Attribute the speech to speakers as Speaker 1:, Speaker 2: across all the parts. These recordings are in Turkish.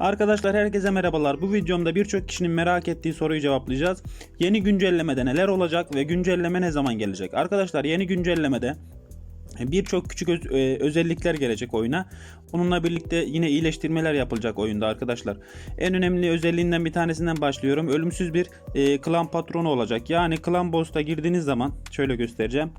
Speaker 1: Arkadaşlar herkese merhabalar. Bu videomda birçok kişinin merak ettiği soruyu cevaplayacağız. Yeni güncellemede neler olacak ve güncelleme ne zaman gelecek? Arkadaşlar yeni güncellemede birçok küçük öz- e, özellikler gelecek oyuna. Onunla birlikte yine iyileştirmeler yapılacak oyunda arkadaşlar. En önemli özelliğinden bir tanesinden başlıyorum. Ölümsüz bir e, klan patronu olacak. Yani klan boss'ta girdiğiniz zaman şöyle göstereceğim.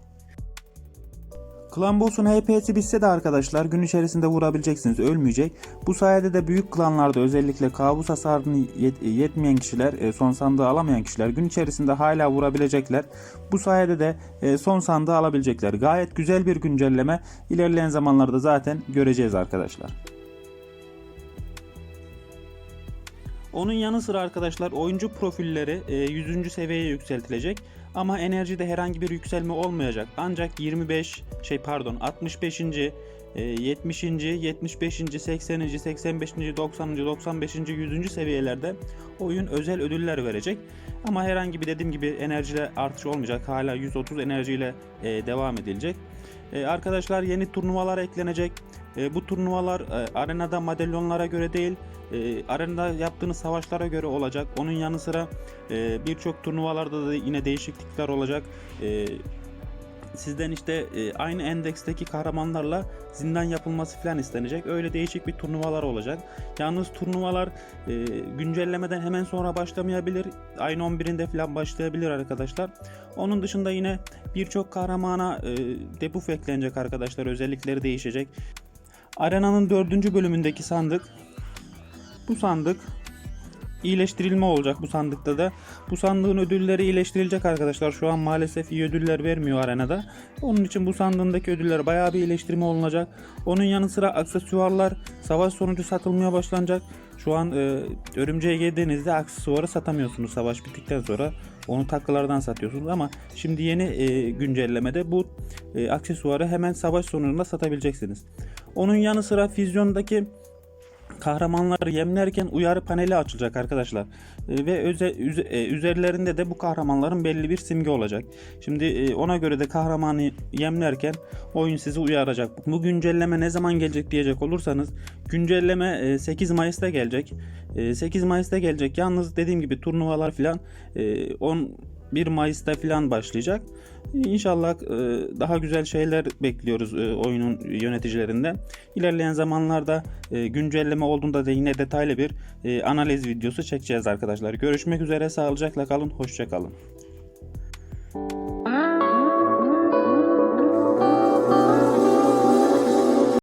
Speaker 1: Klan boss'un HP'si bitse de arkadaşlar gün içerisinde vurabileceksiniz ölmeyecek. Bu sayede de büyük klanlarda özellikle kabus hasarını yet- yetmeyen kişiler, e, son sandığı alamayan kişiler gün içerisinde hala vurabilecekler. Bu sayede de e, son sandığı alabilecekler. Gayet güzel bir güncelleme. İlerleyen zamanlarda zaten göreceğiz arkadaşlar. Onun yanı sıra arkadaşlar oyuncu profilleri e, 100. seviyeye yükseltilecek. Ama enerjide herhangi bir yükselme olmayacak. Ancak 25 şey pardon 65. e, 70. 75. 80. 85. 90. 95. 100. seviyelerde oyun özel ödüller verecek. Ama herhangi bir dediğim gibi enerjide artış olmayacak. Hala 130 enerjiyle e, devam edilecek. E, arkadaşlar yeni turnuvalar eklenecek. E, bu turnuvalar arenada madalyonlara göre değil, arenada yaptığınız savaşlara göre olacak. Onun yanı sıra birçok turnuvalarda da yine değişiklikler olacak. Sizden işte e, aynı endeksteki kahramanlarla zindan yapılması falan istenecek. Öyle değişik bir turnuvalar olacak. Yalnız turnuvalar e, güncellemeden hemen sonra başlamayabilir. Aynı 11'inde falan başlayabilir arkadaşlar. Onun dışında yine birçok kahramana e, debuff eklenecek arkadaşlar. Özellikleri değişecek. Arenanın dördüncü bölümündeki sandık bu sandık iyileştirilme olacak bu sandıkta da. Bu sandığın ödülleri iyileştirilecek arkadaşlar. Şu an maalesef iyi ödüller vermiyor arenada. Onun için bu sandığındaki ödüller bayağı bir iyileştirme olunacak. Onun yanı sıra aksesuarlar savaş sonucu satılmaya başlanacak. Şu an e, örümceğe girdiğinizde aksesuarı satamıyorsunuz savaş bittikten sonra. Onu takılardan satıyorsunuz ama şimdi yeni e, güncellemede bu e, aksesuarı hemen savaş sonunda satabileceksiniz. Onun yanı sıra füzyondaki kahramanları yemlerken uyarı paneli açılacak arkadaşlar. E, ve öze, üze- e, üzerlerinde de bu kahramanların belli bir simge olacak. Şimdi e, ona göre de kahramanı yemlerken oyun sizi uyaracak. Bu güncelleme ne zaman gelecek diyecek olursanız güncelleme e, 8 Mayıs'ta gelecek. E, 8 Mayıs'ta gelecek. Yalnız dediğim gibi turnuvalar filan e, 11 Mayıs'ta filan başlayacak. İnşallah e, daha güzel şeyler bekliyoruz e, oyunun yöneticilerinden. İlerleyen zamanlarda e, güncelleme olduğunda da yine detaylı bir analiz videosu çekeceğiz arkadaşlar. Görüşmek üzere sağlıcakla kalın, hoşça kalın.